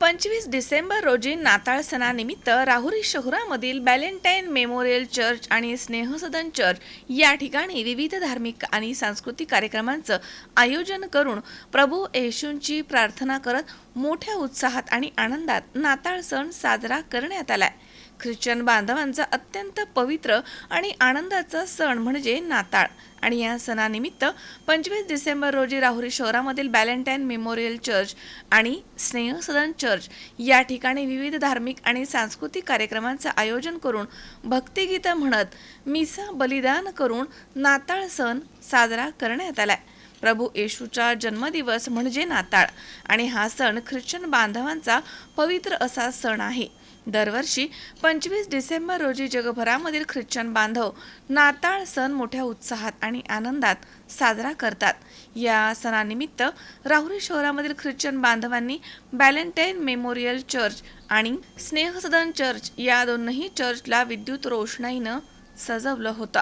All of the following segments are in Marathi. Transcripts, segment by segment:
पंचवीस डिसेंबर रोजी नाताळ सणानिमित्त राहुरी शहरामधील बॅलेंटाईन मेमोरियल चर्च आणि स्नेहसदन चर्च या ठिकाणी विविध धार्मिक आणि सांस्कृतिक कार्यक्रमांचं आयोजन करून प्रभू येशूंची प्रार्थना करत मोठ्या उत्साहात आणि आनंदात नाताळ सण साजरा करण्यात आलाय ख्रिश्चन बांधवांचा अत्यंत पवित्र आणि आनंदाचा सण म्हणजे नाताळ. आणि या सणानिमित्त पंचवीस डिसेंबर रोजी राहुरी शहरामधील बॅलेंटाईन मेमोरियल चर्च आणि स्नेहसदन चर्च या ठिकाणी विविध धार्मिक आणि सांस्कृतिक कार्यक्रमांचं आयोजन करून भक्तिगीतं म्हणत मिसा बलिदान करून नाताळ सण साजरा करण्यात आलाय. प्रभू येशूचा जन्मदिवस म्हणजे नाताळ. आणि हा सण ख्रिश्चन बांधवांचा पवित्र असा सण आहे. दरवर्षी पंचवीस डिसेंबर रोजी जगभरामधील ख्रिश्चन बांधव नाताळ सण मोठ्या उत्साहात आणि आनंदात साजरा करतात. या सणानिमित्त राहुरी शहरामधील ख्रिश्चन बांधवांनी बॅलेंटाईन मेमोरियल चर्च आणि स्नेहसदन चर्च या दोनही चर्चला विद्युत रोषणाईनं सजवलं होतं.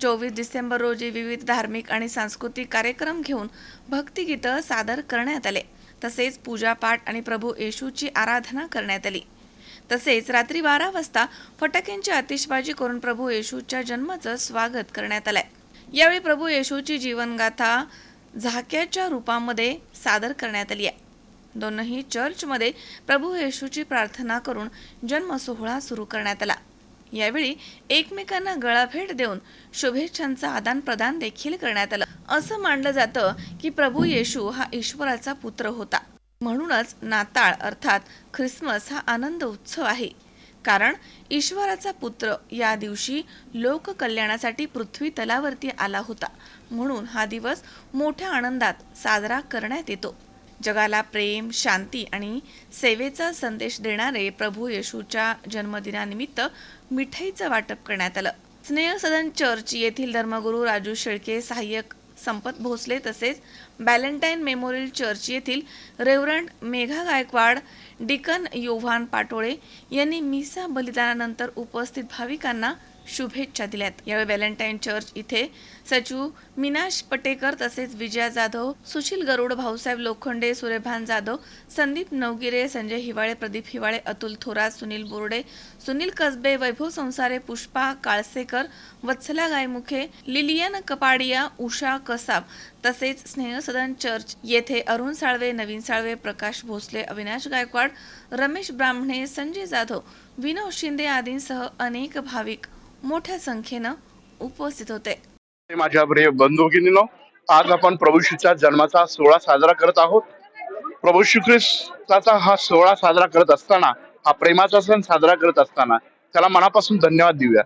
चोवीस डिसेंबर रोजी विविध धार्मिक आणि सांस्कृतिक कार्यक्रम घेऊन भक्तिगीतं सादर करण्यात आले. तसेच पूजापाठ आणि प्रभू येशूची आराधना करण्यात आली. तसेच रात्री बारा वाजता फटाक्यांची आतिषबाजी करून प्रभू येशूच्या जन्माचं स्वागत करण्यात आलंय. यावेळी प्रभू येशूची जीवनगाथा झाक्याच्या रूपामध्ये सादर करण्यात आली आहे. दोनही चर्चमध्ये प्रभू येशूची प्रार्थना करून जन्म सोहळा सुरू करण्यात आला. यावेळी एकमेकांना गळाभेट देऊन शुभेच्छांचं आदान प्रदान देखील करण्यात आलं. असं मानलं जातं की प्रभू येशू हा ईश्वराचा पुत्र होता. म्हणूनच नाताळ अर्थात ख्रिसमस हा आनंद उत्सव आहे. कारण ईश्वराचा पुत्र या दिवशी लोककल्याणासाठी पृथ्वी तलावरती आला होता. म्हणून हा दिवस मोठ्या आनंदात साजरा करण्यात येतो. जगाला प्रेम शांती आणि सेवेचा संदेश देणारे प्रभू येशूच्या जन्मदिनानिमित्त मिठाईचं वाटप करण्यात आलं. स्नेह सदन चर्च येथील धर्मगुरू राजू शेळके सहाय्यक संपत भोसले तसेच बॅलेंटाईन मेमोरियल चर्च येथील रेव्हरंड मेघा गायकवाड डिकन योव्हान पाटोळे यांनी मिसा बलिदानानंतर उपस्थित भाविकांना शुभेच्छा दिल्यात. यावेळी व्हॅलेंटाईन चर्च इथे सचिव मिनाश पटेकर तसेच विजया जाधव सुशील गरुड भाऊसाहेब लोखंडे सूर्यभान जाधव संदीप नवगिरे संजय हिवाळे प्रदीप हिवाळे अतुल थोरात सुनील बोर्डे सुनील कसबे वैभव संसारे पुष्पा काळसेकर वत्सला गायमुखे लिलियन कपाडिया उषा कसाब तसेच स्नेहसदन चर्च येथे अरुण साळवे नवीन साळवे प्रकाश भोसले अविनाश गायकवाड रमेश ब्राह्मणे संजय जाधव विनोद शिंदे आदींसह अनेक भाविक मोठ्या संख्येनं उपस्थित होते. माझ्या प्रिय बंधू आज आपण प्रभू जन्माचा सोहळा साजरा करत आहोत. प्रभू श्री ख्रिस्ताचा हा सोहळा साजरा करत असताना हा प्रेमाचा सण साजरा करत असताना त्याला मनापासून धन्यवाद देऊया.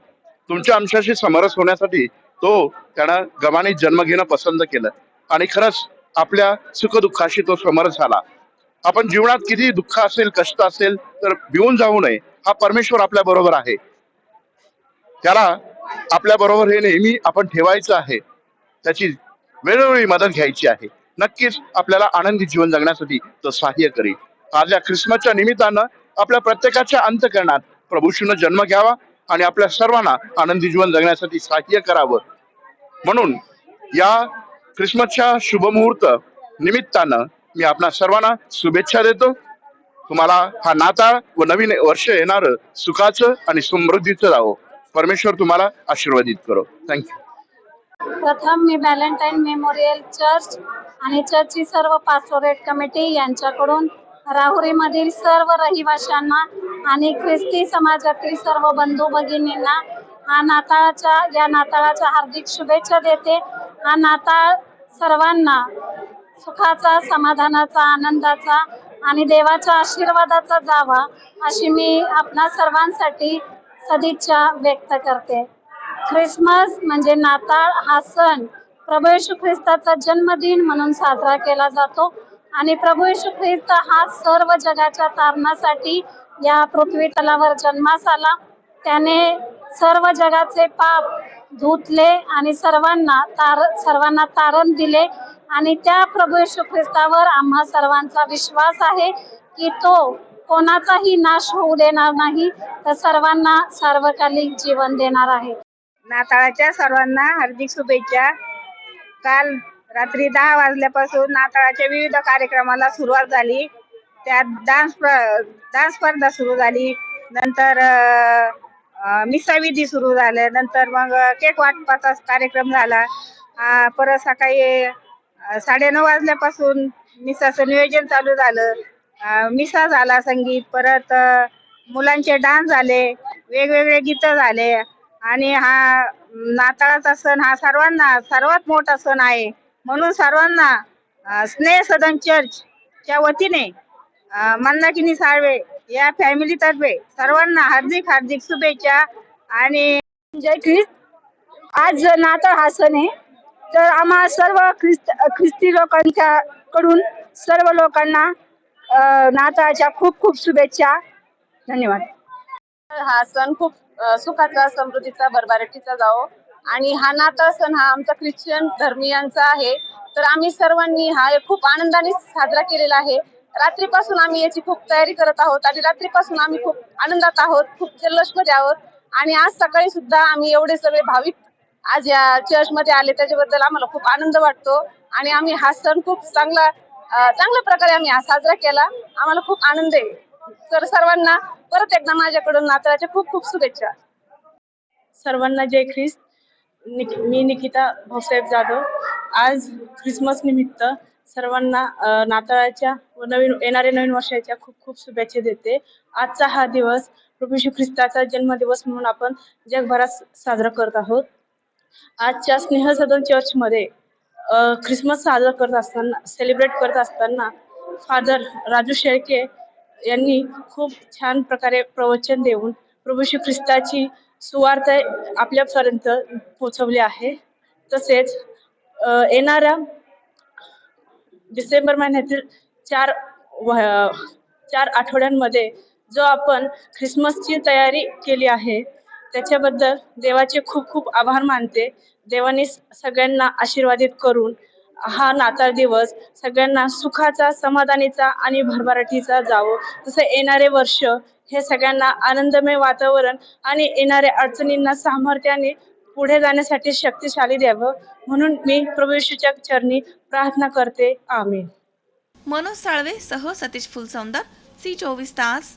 तुमच्या आमच्याशी समरस होण्यासाठी तो त्यानं गमाने जन्म घेणं पसंत केलं. आणि खरंच आपल्या सुखदुःखाशी तो समरस झाला. आपण जीवनात किती दुःख असेल कष्ट असेल तर भिवून जाऊ नये. हा परमेश्वर आपल्या बरोबर आहे. त्याला आपल्या बरोबर हे नेहमी आपण ठेवायचं आहे. त्याची वेळोवेळी मदत घ्यायची आहे. नक्कीच आपल्याला आनंदी जीवन जगण्यासाठी तो सहाय्य करेल. आज ख्रिसमसच्या निमित्तानं आपल्या प्रत्येकाच्या अंतकरणात प्रभूशीनं जन्म घ्यावा आणि आपल्या सर्वांना आनंदी जीवन जगण्यासाठी सहाय्य करावं. म्हणून या ख्रिसमसच्या शुभमुहूर्त निमित्तानं मी आपणा सर्वांना शुभेच्छा देतो. तुम्हाला हा नाताळ व नवीन वर्ष येणार सुखाचं आणि समृद्धीचं राहो. परमेश्वर तुम्हाला आशीर्वादित करो. थँक्यू प्रथम मी व्हॅलेंटाईन मेमोरियल चर्च आणि चर्चची सर्व पास्टोरेट कमिटी यांच्याकडून राहुरीमधील सर्व रहिवाशांना आणि ख्रिस्ती समाजातील सर्व बंधू भगिनींना हा नाताळाच्या या नाताळाच्या हार्दिक शुभेच्छा देते. हा नाताळ सर्वांना सुखाचा समाधानाचा आनंदाचा आणि देवाच्या आशीर्वादाचा जावा अशी मी आपणा सर्वांसाठी सदिच्छा व्यक्त करते. ख्रिसमस म्हणजे नाताळ हा सण प्रभू येशू ख्रिस्ताचा जन्मदिन म्हणून साजरा केला जातो आणि प्रभू येशू ख्रिस्त हा सर्व जगाच्या तारणासाठी या पृथ्वी तलावर जन्मास आला त्याने सर्व जगाचे पाप धुतले आणि सर्वांना तार सर्वांना तारण दिले आणि त्या प्रभू येशू ख्रिस्तावर आम्हा सर्वांचा विश्वास आहे की तो कोणाचाही नाश होऊ देणार नाही तर सर्वांना सार्वकालिक जीवन देणार आहे. नाताळाच्या सर्वांना हार्दिक शुभेच्छा. काल रात्री दहा वाजल्यापासून नाताळाच्या विविध कार्यक्रमाला सुरुवात झाली. त्यात डान्स डान्स स्पर्धा सुरू झाली. नंतर मिसाविधी सुरू झाले. नंतर मग केक वाटपाचा कार्यक्रम झाला. परत सकाळी साडे साडेनऊ वाजल्यापासून मिसाचं नियोजन चालू झालं. मिसा झाला संगीत परत मुलांचे डान्स झाले वेगवेगळे गीतं झाले आणि हा नाताळाचा सण हा सर्वांना सर्वात मोठा सण आहे. म्हणून सर्वांना स्नेह सदन चर्चच्या वतीने मंदाकिनी साळवे या फॅमिलीतर्फे सर्वांना हार्दिक हार्दिक शुभेच्छा आणि जय ख्रिस्त. आज नाताळ हा सण आहे. तर आम्हा सर्व ख्रिस्त ख्रिस्ती लोकांच्या कडून सर्व लोकांना नाताळच्या खूप खूप शुभेच्छा. धन्यवाद. हा सण खूप सुखाचा समृद्धीचा भरभराटीचा जावो. आणि हा नाताळ सण हा आमचा ख्रिश्चन धर्मियांचा आहे. तर आम्ही सर्वांनी हा खूप आनंदाने साजरा केलेला आहे. रात्रीपासून आम्ही याची खूप तयारी करत आहोत आणि रात्रीपासून आम्ही खूप आनंदात आहोत खूप जल्लोषमध्ये आहोत. आणि आज सकाळी सुद्धा आम्ही एवढे सगळे भाविक आज या चर्चमध्ये आले त्याच्याबद्दल आम्हाला खूप आनंद वाटतो. आणि आम्ही हा सण खूप चांगला चांगल्या प्रकारे आम्ही हा साजरा केला. आम्हाला खूप आनंद आहे. तर सर्वांना परत एकदा माझ्याकडून नाताळाच्या खूप खूप शुभेच्छा. सर्वांना जय ख्रिस्त. निक मी निकिता भाऊसाहेब जाधव. आज ख्रिसमस निमित्त सर्वांना नाताळाच्या व नवीन येणाऱ्या नवीन वर्षाच्या खूप खूप शुभेच्छा देते. आजचा हा दिवस प्रभू ख्रिस्ताचा जन्मदिवस म्हणून आपण जगभरात साजरा करत आहोत. आजच्या स्नेहसदन चर्चमध्ये ख्रिसमस साजरा करत असताना सेलिब्रेट करत असताना फादर राजू शेळके यांनी खूप छान प्रकारे प्रवचन देऊन प्रभू श्री ख्रिस्ताची सुवार्थ आपल्यापर्यंत पोचवली आहे. तसेच येणाऱ्या डिसेंबर महिन्यातील चार व- चार आठवड्यांमध्ये जो आपण ख्रिसमसची तयारी केली आहे त्याच्याबद्दल देवाचे खूप खूप आभार मानते. देवाने सगळ्यांना आशीर्वादित करून हा नाताळ दिवस सगळ्यांना सुखाचा समाधानीचा आणि भरभराटीचा जावो. तसं येणारे वर्ष हे सगळ्यांना आनंदमय वातावरण आणि येणाऱ्या अडचणींना सामर्थ्याने पुढे जाण्यासाठी शक्तिशाली द्यावं. म्हणून मी प्रभू चरणी प्रार्थना करते. आम्ही मनोज साळवे सह सतीश फुलसौंदर सी चोवीस तास.